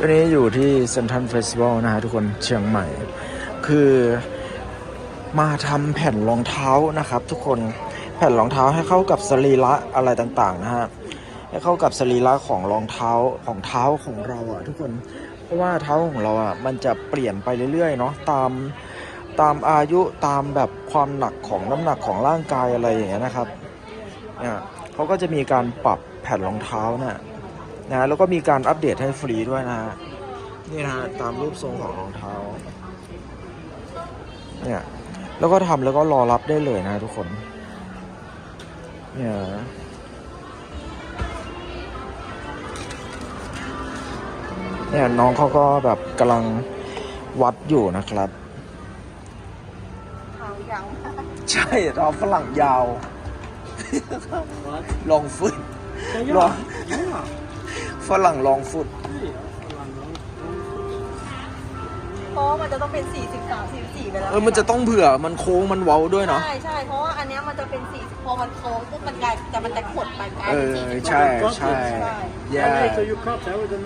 ตัวนี้อยู่ที่เซนทันเฟสติวัลนะฮะทุกคนเชียงใหม่ คือมาทำแผ่นรองเท้านะครับ ทุกคนแผ่นรองเท้าให้เข้ากับสรีระอะไรต่างๆนะฮะให้เข้ากับสรีระของรองเท้าของเท้าของเราอะทุกคนเพราะว่าเท้าของเราอะมันจะเปลี่ยนไปเรื่อยๆเนาะตามตามอายุตามแบบความหนักของน้ำหนักของร่างกายอะไรอย่างเงี้ยนะครับเนี่ยเขาก็จะมีการปรับแผ่นรองเท้าเนี่ย นะแล้วก็มีการอัปเดตให้ฟรีด้วยนะฮะนี่นะฮะตามรูปทรงของรองเท้าเนี่ยแล้วก็ทำแล้วก็รอรับได้เลยนะทุกคนเนี่ยเนี่ยน้องเขาก็แบบกำลังวัดอยู่นะครับเท้ายาวมากใช่เราฝรั่งยาว ลองฟุตลอง ฝรั่งลองฟุตเพราะว่ามันจะต้องเป็น 43 44ไปแล้วเออมันจะต้องเผื่อมันโค้งมันเว้าด้วยเนาะใช่ใช่เพราะว่าอันเนี้ยมันจะเป็น40พอมันโค้งปุ๊บมันกลายแต่มันจะขดไปกลายเอเป็นอ40 ใช่ใช่ Yeah. yeah so you cut everything.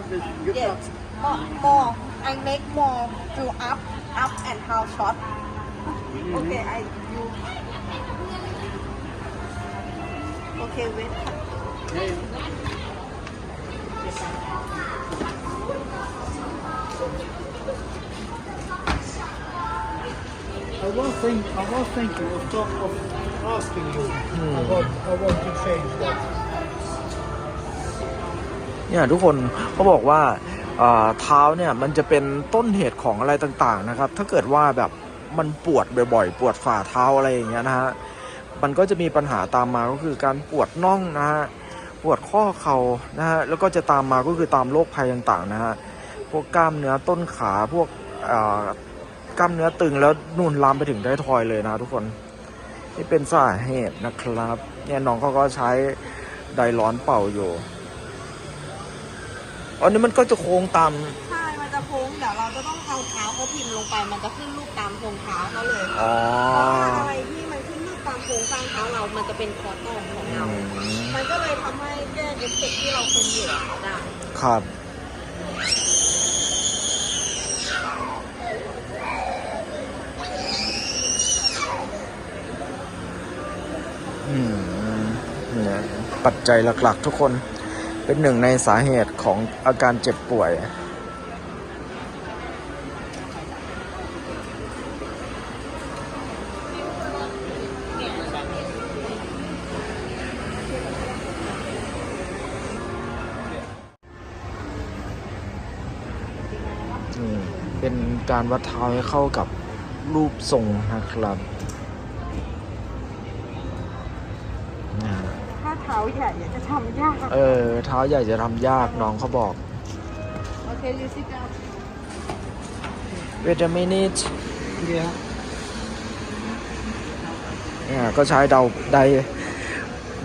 You yes cut. more more I make more to up up and how short okay I you okay wait I was think I was thinking of, talk, of asking you about I want to change that. เนี่ยทุกคนเขาบอกว่าเอ่อเท้าเนี่ยมันจะเป็นต้นเหตุของอะไรต่างๆนะครับ ถ้าเกิดว่าแบบมันปวดบ่อยๆ ปวดฝ่าเท้าอะไรอย่างเงี้ยนะฮะ มันก็จะมีปัญหาตามมาก็คือการปวดน่องนะฮะ ปวดข้อเข่านะฮะแล้วก็จะตามมาก็คือตามโรคภัยต่างๆนะฮะพวกกล้ามเนื้อต้นขาพวกเอ่อกล้ามเนื้อตึงแล้วนู่นลามไปถึงได้ทอยเลยนะทุกคนนี่เป็นสาเหตุนะครับเนี่ยน้องเขาก็ใช้ไดร้อนเป่าอยู่อันนี้มันก็จะโค้งตามใช่ มันจะโค้งเดี๋ยวเราจะต้องเอาเท้าเขาพิมพ์ลงไป มันจะขึ้นรูปตามโครงเท้าเขาเลยอ๋อเพราะว่าอะไรที่มันขึ้นรูป ตามโครงสร้างเท้าเรามันจะเป็นคอร์ตอนของเรา มันก็เลยทำให้แก้เอฟเฟกต์ที่เราเป็นอยู่ได้ครับ อืมเนี่ยปัจจัยหลักๆทุกคนเป็นหนึ่งในสาเหตุของอาการเจ็บป่วย เป็นการวัดเท้าให้เข้ากับรูปทรงนะครับนะถ้าเท้าใหญ่เนี่ยจะทำยาก เออ เท้าใหญ่จะทำยากน้องเขาบอก โอเคยูซิกา wait a minute Yeah. เนี่ยก็ใช้เดาได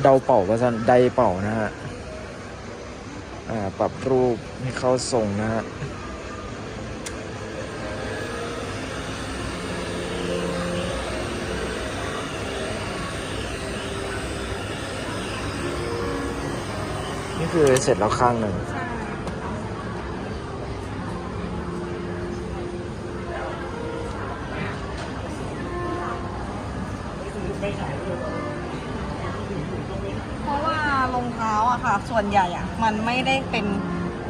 เดาเป่าประสันไดเป่านะฮะ อ่า ปรับรูปให้เข้าทรงนะฮะ นี่คือเสร็จแล้วข้างหนึ่งใช่เพราะว่ารองเท้าอะค่ะ ส่วนใหญ่อะมันไม่ได้เป็น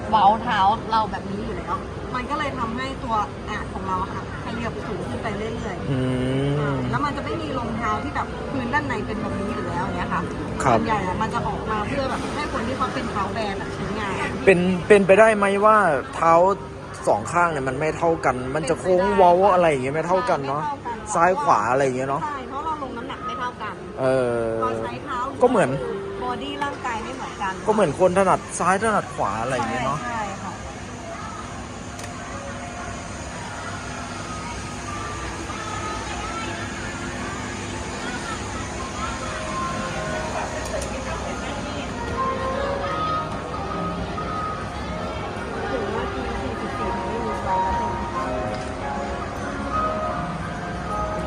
เว้าเท้าเราแบบนี้อยู่แล้ว มันก็เลยทำให้ตัวอาของเราอะค่ะขยับสูงขึ้นไปเรื่อยๆ อืม แล้วมันจะไม่มีรองเท้าที่แบบพื้นด้านในเป็นแบบนี้อยู่แล้วเนี้ย ค่ะครับ ส่วนใหญ่อะมันจะออกมาเพื่อแบบให้คนที่เขาเป็นเท้าแบนอะใช้งานเป็นเป็นไปได้ไหมว่าเท้าสองข้างเนี่ยมันไม่เท่ากัน มันจะโค้งเว้าอะไรอย่างเงี้ยไม่เท่ากันเนาะไม่ท่กัซ้ายขวาอะไรอย่างเงี้ยเนาะใช่เพราะเราลงน้ำหนักไม่เท่ากันเออ เราใช้เท้าก็เหมือน บอดี้ร่างกายไม่เหมือนกันก็เหมือนคนถนัดซ้ายถนัดขวาอะไรอย่างเงี้ยเนาะ ใช่ค่ะ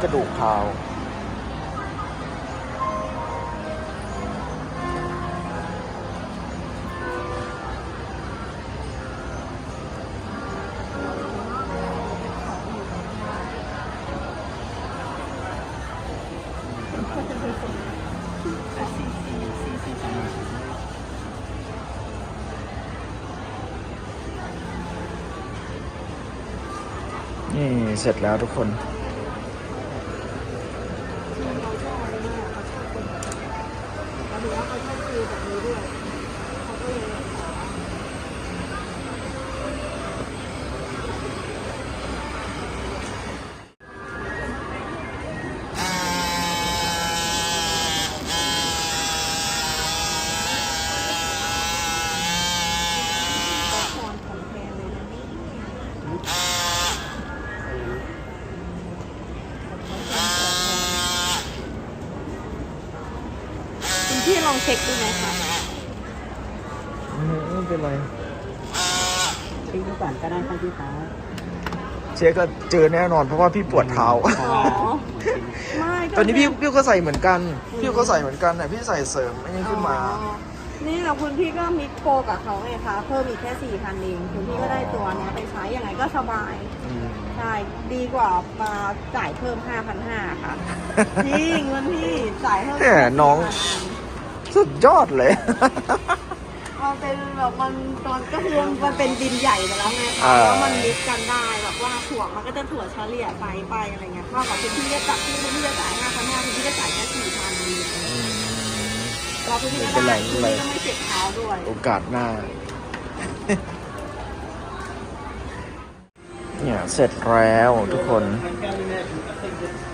กระดูกขาว นี่เสร็จแล้วทุกคน องเช็คดูไหมคะไม่เป็นไรเช็คดูก่อนก็ได้ครับพี่คะเช็คก็เจอแน่นอนเพราะว่าพี่ปวดเท้าเพราะว่าไม่ก็ตอนนี้พี่แค่พี่ก็ใส่เหมือนกัน พี่ก็ใส่เหมือนกันแต่พี่ใส่เสริมอันนี้ขึ้นมา อ๋อนี่แหละคุณพี่ก็มิกโปรกับเขาไงคะ เพิ่มอีกแค่สี่พันเองคุณพี่ก็ได้ตัวเนี้ยไปใช้ยังไงก็สบาย ใช่ ดีกว่ามาจ่ายเพิ่มห้าพันห้าค่ะ จริงคุณพี่จ่ายเพิ่มแหมน้อง สุดยอดเลย มันเป็นแบบมันตอนก็คือมันเป็นดินใหญ่ไปแล้วไงอ่าคะแล้วมันมิกกันได้แบบว่าถั่วมันก็จะถั่วเฉลี่ยไปไปอะไรเงี้ยเท่ากับคุณพี่จะจ่ายคุณพี่จะจ่ายห้าพันห้าคุณพี่จะจ่ายแค่สี่พันเองเราคุณพี่ก็ไม่เป็นไรได้ไม่คุณเป็นไรพี่ก็ไม่เจ็บเท้าด้วยโอกาสหน้า เนี่ย เสร็จแล้วทุกคน I can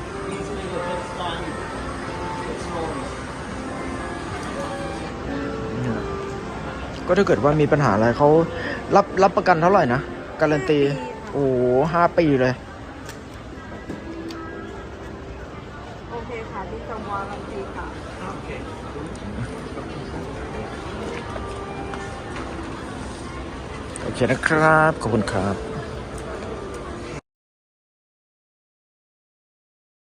ก็ถ้าเกิดว่ามีปัญหาอะไรเขารับรับประกันเท่าไหร่นะ การันตี โอ้โหห้าปีเลย โอเคค่ะที่จำวารันตีค่ะ Okay. โอเคนะครับ ขอบคุณครับ